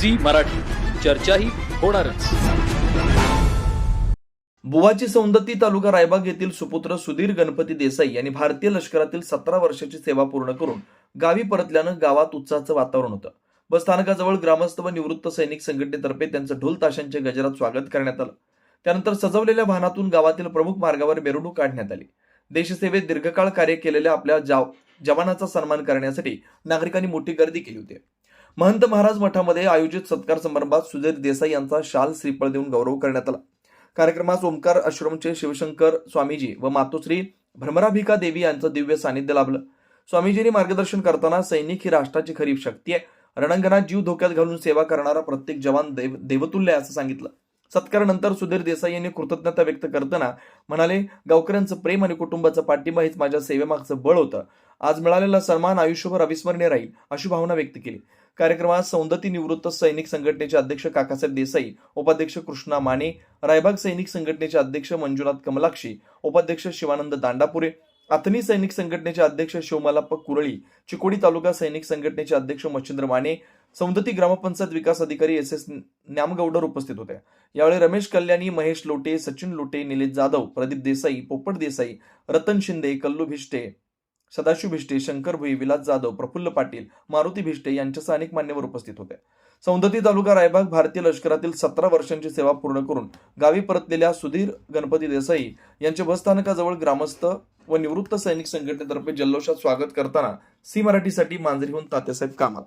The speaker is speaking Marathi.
झी मराठी. चर्चाही होणारच. बुवाची सौंदती तालुका रायबाग येथील सुपुत्र सुधीर गणपती देसाई यांनी भारतीय लष्करातील सतरा वर्षाची सेवा पूर्ण करून गावी परतल्यानं गावात उत्साहाचं वातावरण होतं. बस स्थानकाजवळ ग्रामस्थ व निवृत्त सैनिक संघटनेतर्फे त्यांचं ढोल ताशांच्या गजरात स्वागत करण्यात आलं. त्यानंतर सजवलेल्या वाहनातून गावातील प्रमुख मार्गावर मिरवणूक काढण्यात आली. देशसेवेत दीर्घकाळ कार्य केलेल्या आपल्या जाव जवानाचा सन्मान करण्यासाठी नागरिकांनी मोठी गर्दी केली होती. महंत महाराज मठामध्ये आयोजित सत्कार समारंभात सुधीर देसाई यांचा शाल श्रीफळ देऊन गौरव करण्यात आला. कार्यक्रमास ओमकार आश्रमचे शिवशंकर स्वामीजी व मातोश्री भ्रमराभिका देवी यांचं दिव्य सानिध्य लाभलं. स्वामीजींनी मार्गदर्शन करताना सैनिक ही राष्ट्राची खरी शक्ती आहे. रणांगणात जीव धोक्यात घालून सेवा करणारा प्रत्येक जवान देव देवतुल्य आहे असं सांगितलं. सत्कारानंतर सुधीर देसाई यांनी कृतज्ञता व्यक्त करताना म्हणाले गावकऱ्यांचं प्रेम आणि कुटुंबाचा पाठिंबा हेच माझ्या सेवेमागचं बळ होतं. आज मिळालेला सन्मान आयुष्यभर अविस्मरणीय राहील अशी भावना व्यक्त केली. कार्यक्रमात सौंदती निवृत्त सैनिक संघटनेचे अध्यक्ष काकासाहेब देसाई उपाध्यक्ष कृष्णा माने रायबाग सैनिक संघटनेचे अध्यक्ष मंजुनाथ कमलाक्षी उपाध्यक्ष शिवानंद दांडापुरे अथनी सैनिक संघटनेचे अध्यक्ष शिवमलाप्पा कुरळी चिकोडी तालुका सैनिक संघटनेचे अध्यक्ष मच्छिंद्र माने सौंदती ग्रामपंचायत विकास अधिकारी एस एस न्यामगौडर उपस्थित होते यावेळी रमेश कल्याणी महेश लोटे सचिन लोटे निलेश जाधव प्रदीप देसाई पोपट देसाई रतन शिंदे कल्लू भिष्टे सदाशिव भिष्टे शंकर भुई विलास जाधव प्रफुल्ल पाटील मारुती भिष्टे यांच्यासह अनेक मान्यवर उपस्थित होते. सौंदती तालुका रायबाग भारतीय लष्करातील सतरा वर्षांची सेवा पूर्ण करून गावी परतलेल्या सुधीर गणपती देसाई यांच्या बसस्थानकाजवळ ग्रामस्थ व निवृत्त सैनिक संघटनेतर्फे जल्लोषात स्वागत करताना सी मराठीसाठी मांजरीहून तात्यासाहेब कामात.